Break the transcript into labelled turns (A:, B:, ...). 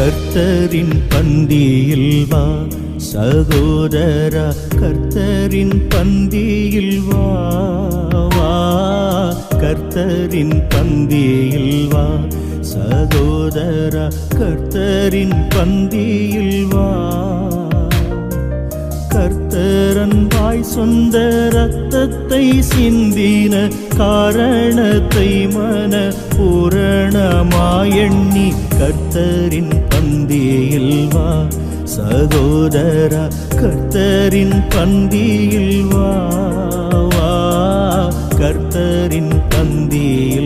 A: கர்த்தரின் பந்தியில் வா. சகோதரா கர்த்தரின் பந்தியில் வா. வா. கர்த்தரின் பந்தியில் வா. சகோதரா கர்த்தரின் பந்தியில் வா. கர்த்தரன்பாய் சொந்த ரத்தத்தை சிந்தின காரணத்தை மன பூரணமாயண்ணி கர்த்தரின் பந்தியில் வா. சகோதரா கர்த்தரின் பந்தியில் வா கர்த்தரின் பந்தியில்